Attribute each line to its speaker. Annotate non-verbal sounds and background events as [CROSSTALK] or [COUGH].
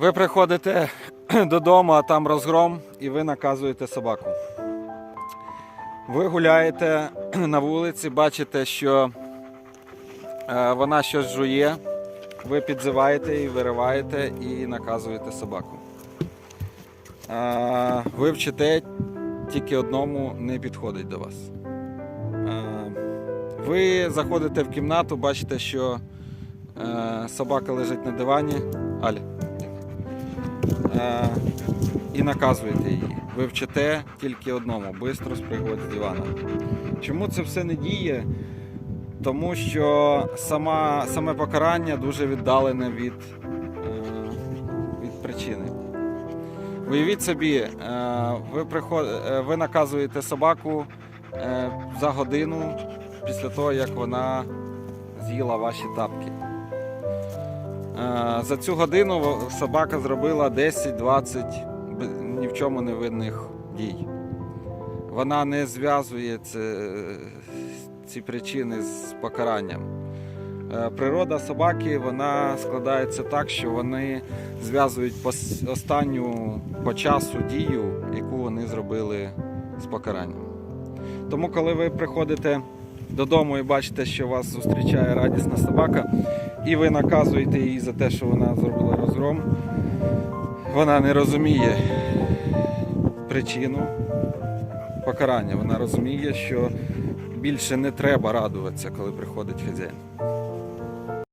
Speaker 1: Ви приходите [CLEARS THROAT] додому, а там розгром, і ви наказуєте собаку. Ви гуляєте [CLEARS THROAT] на вулиці, бачите, що е, вона щось жує, ви підзиваєте її, вириваєте і наказуєте собаку. Е, Ви вчите тільки одному не підходить до вас. Е, Ви заходите в кімнату, бачите, що собака лежить на дивані. Аля. Е, і наказуєте її. Ви вчите тільки одному швидко спригувати з дивана. Чому це все не діє? Тому що сама, саме покарання дуже віддалене від, е, від причини. Уявіть собі, е, ви, приход... ви наказуєте собаку за годину після того, як вона з'їла ваші тапки. Е, За цю годину собака зробила 10-20 ні в чому не винних дій. Вона не зв'язує ці причини з покаранням. Е, Природа собаки вона складається так, що вони зв'язують останню по часу дію, яку вони зробили з покаранням. Тому, коли ви приходите додому і бачите, що вас зустрічає радісна собака, і ви наказуєте її за те, що вона зробила розгром, вона не розуміє причину покарання. Вона розуміє, що більше не треба радуватися, коли приходить хазяїн.